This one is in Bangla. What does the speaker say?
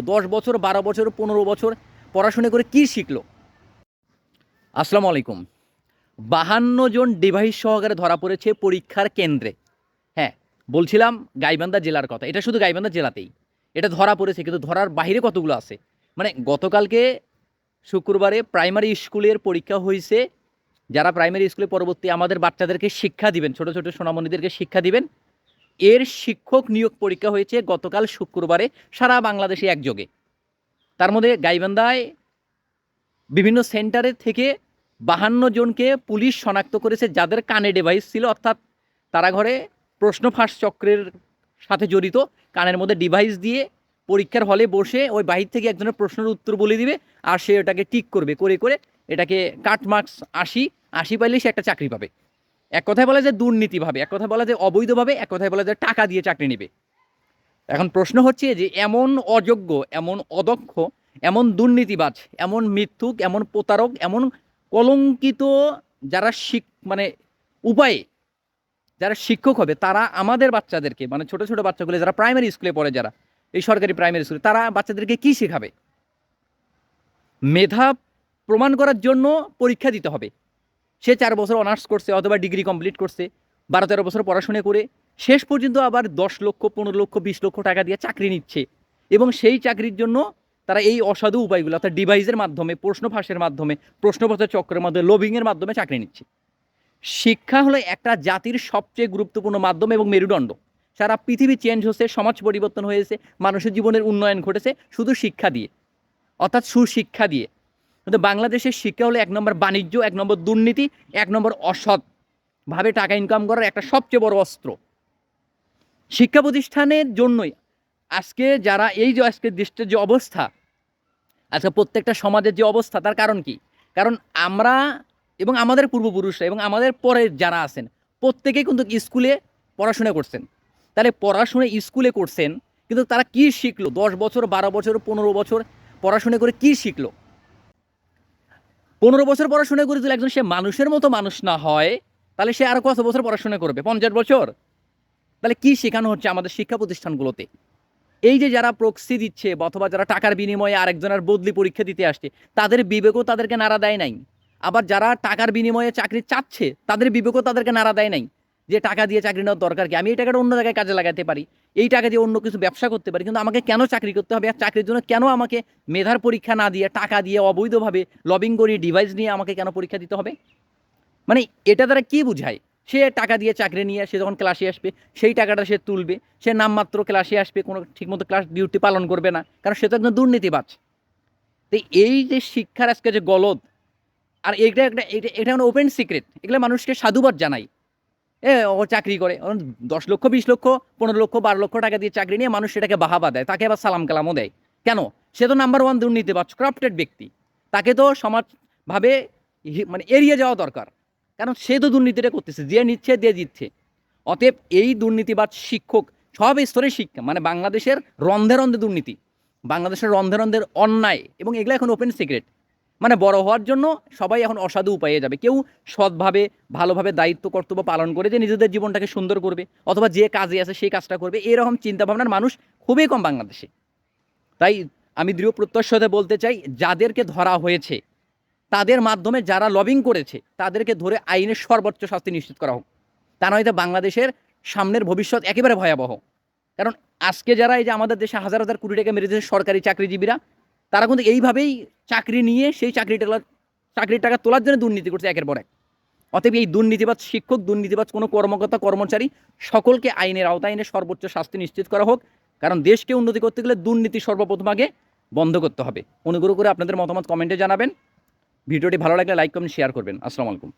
দশ বছর, বারো বছর, পনেরো বছর পড়াশোনা করে কি শিখলো? আসসালামু আলাইকুম। বাহান্ন জন ডিভাইস সহকারে ধরা পড়েছে পরীক্ষার কেন্দ্রে। হ্যাঁ বলছিলাম গাইবান্ধা জেলার কথা। এটা শুধু গাইবান্ধা জেলাতেই। এটা ধরা পড়েছে, কিন্তু ধরার বাইরে কতগুলো আছে? মানে গতকালকে শুক্রবারে প্রাইমারি স্কুলের পরীক্ষা হয়েছে। যারা প্রাইমারি স্কুলে পরবর্তী আমাদের বাচ্চাদেরকে শিক্ষা দিবেন, ছোট ছোট সোনামণিদেরকে শিক্ষা দিবেন এর শিক্ষক নিয়োগ পরীক্ষা হয়েছে গতকাল শুক্রবারে সারা বাংলাদেশে একযোগে। তার মধ্যে গাইবান্ধায় বিভিন্ন সেন্টারের থেকে বাহান্ন জনকে পুলিশ শনাক্ত করেছে যাদের কানে ডিভাইস ছিল, অর্থাৎ তারা ঘরে প্রশ্ন ফাঁস চক্রের সাথে জড়িত, কানের মধ্যে ডিভাইস দিয়ে পরীক্ষার হলে বসে ওই বাহির থেকে একজনের প্রশ্নের উত্তর বলে দিবে আর সে ওটাকে টিক করবে, করে করে এটাকে কাট মার্কস আশি আশি পাইলেই সে একটা চাকরি পাবে। এক কথায় বলা যায় দুর্নীতিভাবে, এক কথায় বলা যায় অবৈধভাবে, এক কথায় বলা যায় টাকা দিয়ে চাকরি নেবে। এখন প্রশ্ন হচ্ছে যে এমন অযোগ্য, এমন অদক্ষ, এমন দুর্নীতিবাজ, এমন মিথ্যুক, এমন প্রতারক, এমন কলঙ্কিত যারা শিক মানে উপায়ে যারা শিক্ষক হবে, তারা আমাদের বাচ্চাদেরকে মানে ছোট ছোট বাচ্চাগুলো যারা প্রাইমারি স্কুলে পড়ে যারা, এই সরকারি প্রাইমারি স্কুলে তারা বাচ্চাদেরকে কি শেখাবে? মেধা প্রমাণ করার জন্য পরীক্ষা দিতে হবে। সে চার বছর অনার্স করছে অথবা ডিগ্রি কমপ্লিট করছে, বারো তেরো বছর পড়াশোনা করে শেষ পর্যন্ত আবার দশ লক্ষ, পনেরো লক্ষ, বিশ লক্ষ টাকা দিয়ে চাকরি নিচ্ছে। এবং সেই চাকরির জন্য তারা এই অসাধু উপায়গুলো, অর্থাৎ ডিভাইসের মাধ্যমে, প্রশ্ন ফাঁসের মাধ্যমে, প্রশ্নপত্র চক্রের মাধ্যমে লোভিংয়ের মাধ্যমে চাকরি নিচ্ছে। শিক্ষা হলো একটা জাতির সবচেয়ে গুরুত্বপূর্ণ মাধ্যম এবং মেরুদণ্ড। সারা পৃথিবী চেঞ্জ হচ্ছে, সমাজ পরিবর্তন হয়েছে, মানুষের জীবনের উন্নয়ন ঘটেছে শুধু শিক্ষা দিয়ে। অর্থাৎ সুশিক্ষা দিয়ে। কিন্তু বাংলাদেশের শিক্ষা হলো এক নম্বর বাণিজ্য, এক নম্বর দুর্নীতি, এক নম্বর অসৎ। ভাবে টাকা ইনকাম করার একটা সবচেয়ে বড় অস্ত্র। শিক্ষা প্রতিষ্ঠানের জন্যই আজকে যারা এই যে আজকে দেশের যে অবস্থা, আজকে প্রত্যেকটা সমাজের যে অবস্থা, তার কারণ কি? কারণ আমরা এবং আমাদের পূর্বপুরুষরা এবং আমাদের পরে যারা আছেন, প্রত্যেকেই কিন্তু স্কুলে পড়াশোনা করছেন। তাহলে পড়াশোনা স্কুলে করছেন, কিন্তু তারা কি শিখলো? দশ বছর, বারো বছর, পনেরো বছর পড়াশোনা করে কি শিখলো? পনেরো বছর পড়াশোনা করে যদি একজন সে মানুষের মতো মানুষ না হয়, তাহলে সে আরও কত বছর পড়াশোনা করবে? পঞ্চাশ বছর? তাহলে কি শেখানো হচ্ছে আমাদের শিক্ষা প্রতিষ্ঠানগুলোতে? এই যে যারা প্রক্সি দিচ্ছে অথবা যারা টাকার বিনিময়ে আরেকজনের বদলি পরীক্ষা দিতে আসছে, তাদের বিবেকও তাদেরকে নাড়া দেয় নাই। আবার যারা টাকার বিনিময়ে চাকরি চাচ্ছে, তাদের বিবেকও তাদেরকে নাড়া দেয় নাই। যে টাকা দিয়ে চাকরি নেওয়ার দরকার কি? আমি এই টাকাটা অন্য জায়গায় কাজে লাগাতে পারি। এই টাকা দিয়ে অন্য কিছু ব্যবসা করতে পারি। কিন্তু আমাকে কেন চাকরি করতে হবে? আর চাকরির জন্য কেন আমাকে মেধার পরীক্ষা না দিয়ে, টাকা দিয়ে, অবৈধভাবে লবিং করি ডিভাইস নিয়ে আমাকে কেন পরীক্ষা দিতে হবে? মানে এটা দ্বারা কী বুঝায়? সে টাকা দিয়ে চাকরি নিয়ে সে যখন ক্লাসে আসবে, সেই টাকাটা সে তুলবে। সে নামমাত্র ক্লাসে আসবে, কোনো ঠিকমতো ক্লাস ডিউটি পালন করবে না, কারণ সে তো একজন দুর্নীতিবাজ। তো এই যে শিক্ষার আজকে যে গলদ, আর এইটা একটা এটা এটা ওপেন সিক্রেট এগুলো মানুষকে সাধুবাদ জানাই এ, ও চাকরি করে। দশ লক্ষ, বিশ লক্ষ, পনেরো লক্ষ, বারো লক্ষ টাকা দিয়ে চাকরি নিয়ে মানুষ সেটাকে বাহাবা দেয়, তাকে আবার সালাম কালামও দেয়। কেন? সে তো নাম্বার ওয়ান দুর্নীতি বা ক্রাফটেড ব্যক্তি। তাকে তো সমাজভাবে মানে এড়িয়ে যাওয়া দরকার। কারণ সে তো দুর্নীতিটা করতেছে, যে নিচ্ছে, দিয়ে দিচ্ছে। অতএব এই দুর্নীতিবাদ শিক্ষক সব স্তরের শিক্ষা মানে বাংলাদেশের রন্ধে রন্ধে দুর্নীতি, বাংলাদেশের রন্ধে রন্ধের অন্যায়, এবং এগুলো এখন ওপেন সিক্রেট মানে বড় হওয়ার জন্য সবাই এখন অসাধু উপায়ে যাবে। কেউ সৎভাবে, ভালোভাবে দায়িত্ব, কর্তব্য পালন করে যে নিজেদের জীবনটাকে সুন্দর করবে অথবা যে কাজে আছে সেই কাজটা করবে, এরকম চিন্তাভাবনার মানুষ খুবই কম বাংলাদেশে। তাই আমি দৃঢ় প্রত্যয়ের বলতে চাই, যাদেরকে ধরা হয়েছে, তাদের মাধ্যমে যারা লবিং করেছে, তাদেরকে ধরে আইনের সর্বোচ্চ শাস্তি নিশ্চিত করা হোক। তা নয়তো বাংলাদেশের সামনের ভবিষ্যৎ একেবারে ভয়াবহ। কারণ আজকে যারা এই যে আমাদের দেশে হাজার হাজার কোটি টাকা মেরে দিয়েছে সরকারি চাকরিজীবীরা তারা কিন্তু এইভাবেই চাকরি নিয়ে সেই চাকরিটা চাকরির টাকা তোলার জন্য দুর্নীতি করছে একের পর এক। অতএব এই দুর্নীতিবাজ শিক্ষক, দুর্নীতিবাজ কোনো কর্মকর্তা, কর্মচারী সকলকে আইনের আওতায় এনে সর্বোচ্চ শাস্তি নিশ্চিত করা হোক। কারণ দেশকে উন্নতি করতে গেলে দুর্নীতি সর্বপ্রথম আগে বন্ধ করতে হবে। অনুগ্রহ করে আপনাদের মতামত কমেন্টে জানাবেন। ভিডিওটি ভালো লাগলে লাইক, কমেন্ট শেয়ার করবেন। আসসালামু আলাইকুম।